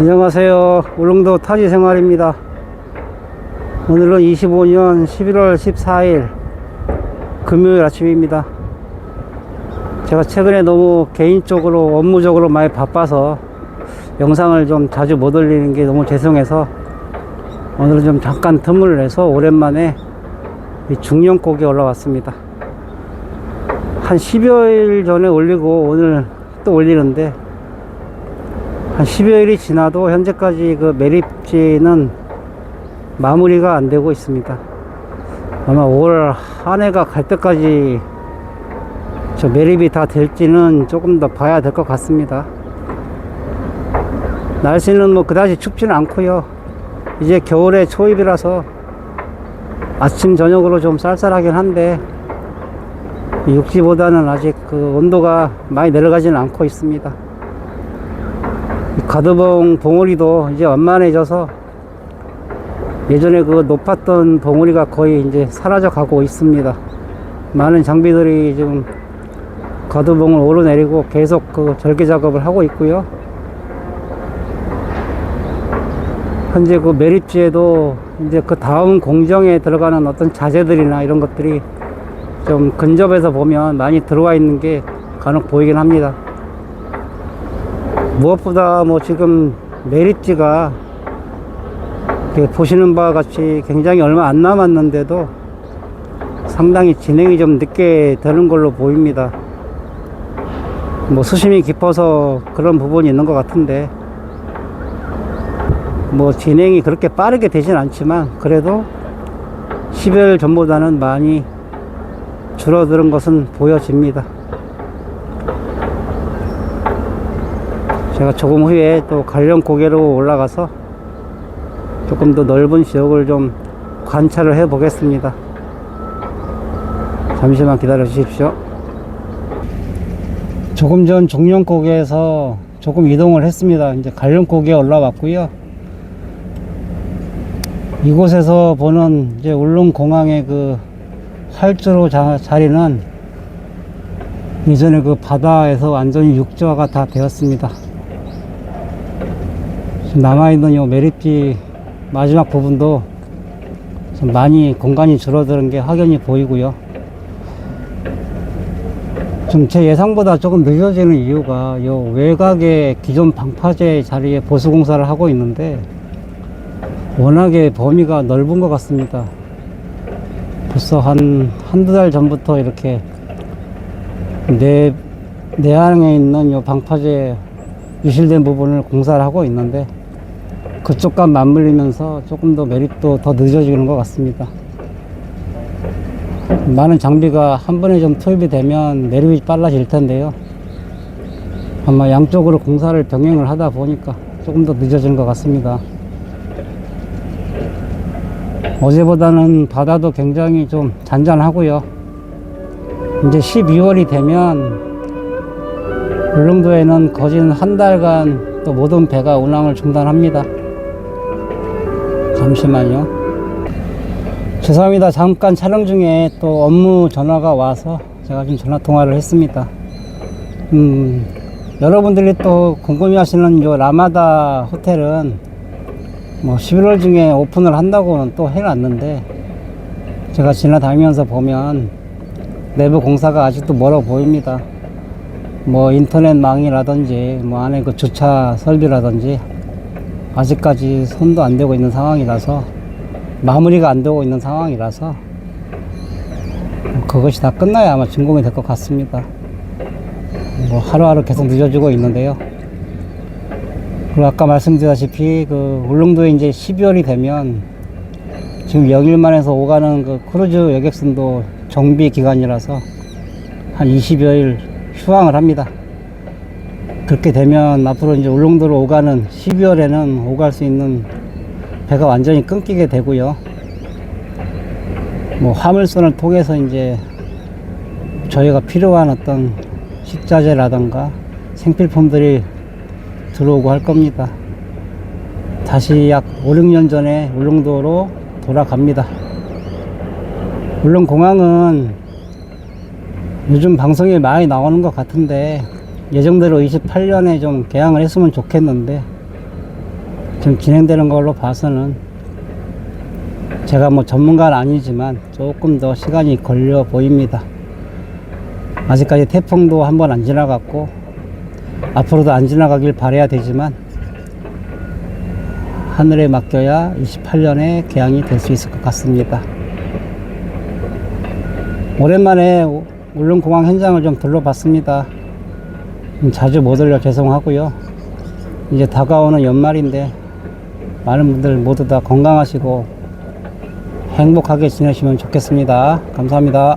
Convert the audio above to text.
안녕하세요. 울릉도 타지 생활입니다. 오늘은 25년 11월 14일 금요일 아침입니다. 제가 최근에 너무 개인적으로 업무적으로 많이 바빠서 영상을 좀 자주 못 올리는 게 너무 죄송해서 오늘은 좀 잠깐 틈을 내서 오랜만에 이 중령곡에 올라왔습니다. 한 10여일 전에 올리고 오늘 또 올리는데 한 10여일이 지나도 현재까지 그 매립지는 마무리가 안 되고 있습니다. 아마 올 한 해가 갈 때까지 저 매립이 다 될지는 조금 더 봐야 될 것 같습니다. 날씨는 뭐 그다지 춥지는 않고요. 이제 겨울의 초입이라서 아침 저녁으로 좀 쌀쌀하긴 한데 육지보다는 아직 그 온도가 많이 내려가지는 않고 있습니다. 이 가드봉 봉우리도 이제 완만해져서 예전에 그 높았던 봉우리가 거의 이제 사라져 가고 있습니다. 많은 장비들이 지금 가드봉을 오르내리고 계속 그 절개 작업을 하고 있고요. 현재 그 매립지에도 이제 그 다음 공정에 들어가는 어떤 자재들이나 이런 것들이 좀 근접해서 보면 많이 들어와 있는 게 간혹 보이긴 합니다. 무엇보다 뭐 지금 이렇게 보시는 바와 같이 굉장히 얼마 안 남았는데도 상당히 진행이 좀 늦게 되는 걸로 보입니다. 뭐 수심이 깊어서 그런 부분이 있는 것 같은데 뭐 진행이 그렇게 빠르게 되진 않지만 그래도 10여 전보다는 많이 줄어드는 것은 보여집니다. 제가 조금 후에 또 관련 고개로 올라가서 조금 더 넓은 지역을 좀 관찰을 해 보겠습니다. 잠시만 기다려 주십시오. 조금 전 종령 고개에서 조금 이동을 했습니다. 이제 관련 고개에 올라왔고요. 이곳에서 보는 이제 울릉공항의 그 활주로 자, 자리는 이전에 그 바다에서 완전히 육지화가 다 되었습니다. 남아있는 요 매립지 마지막 부분도 좀 많이 공간이 줄어드는 게 확연히 보이고요. 좀 제 예상보다 조금 늦어지는 이유가 요 외곽의 기존 방파제 자리에 보수 공사를 하고 있는데 워낙에 범위가 넓은 것 같습니다. 벌써 한, 한두 달 전부터 이렇게 내, 내항에 있는 요 방파제 유실된 부분을 공사를 하고 있는데 그쪽과 맞물리면서 조금 더 메립도 더 늦어지는 것 같습니다. 많은 장비가 한 번에 좀 투입이 되면 매립이 빨라질 텐데요. 아마 양쪽으로 공사를 병행을 하다 보니까 조금 더 늦어지는 것 같습니다. 어제보다는 바다도 굉장히 좀 잔잔하고요. 이제 12월이 되면 울릉도에는 거진 한 달간 또 모든 배가 운항을 중단합니다. 잠시만요. 죄송합니다. 잠깐 촬영 중에 또 업무 전화가 와서 제가 좀 전화 통화를 했습니다. 음, 여러분들이 또 궁금해 하시는 요 라마다 호텔은 뭐 11월 중에 오픈을 한다고는 또 해놨는데 제가 지나다니면서 보면 내부 공사가 아직도 멀어 보입니다. 뭐 인터넷망이라든지 뭐 안에 그 주차 설비라든지 아직까지 손도 안 대고 있는 상황이라서 마무리가 안 되고 있는 상황이라서 그것이 다 끝나야 아마 준공이 될 것 같습니다. 뭐 하루하루 계속 늦어지고 있는데요. 그리고 아까 말씀드렸다시피 그 울릉도에 이제 12월이 되면 지금 영일만에서 오가는 그 크루즈 여객선도 정비 기간이라서 한 20여일 휴항을 합니다. 그렇게 되면 앞으로 이제 울릉도로 오가는 12월에는 오갈 수 있는 배가 완전히 끊기게 되고요. 뭐 화물선을 통해서 이제 저희가 필요한 어떤 식자재라던가 생필품들이 들어오고 할 겁니다. 다시 약 5, 6년 전에 울릉도로 돌아갑니다. 물론 공항은 요즘 방송에 많이 나오는 것 같은데 예정대로 28년에 좀 개항을 했으면 좋겠는데 지금 진행되는 걸로 봐서는 제가 뭐 전문가는 아니지만 조금 더 시간이 걸려 보입니다. 아직까지 태풍도 한 번 안 지나갔고 앞으로도 안 지나가길 바래야 되지만 하늘에 맡겨야 28년에 개항이 될 수 있을 것 같습니다. 오랜만에 우- 울릉공항 현장을 좀 둘러봤습니다. 좀 자주 못 올려 죄송하고요. 이제 다가오는 연말인데 많은 분들 모두 다 건강하시고 행복하게 지내시면 좋겠습니다. 감사합니다.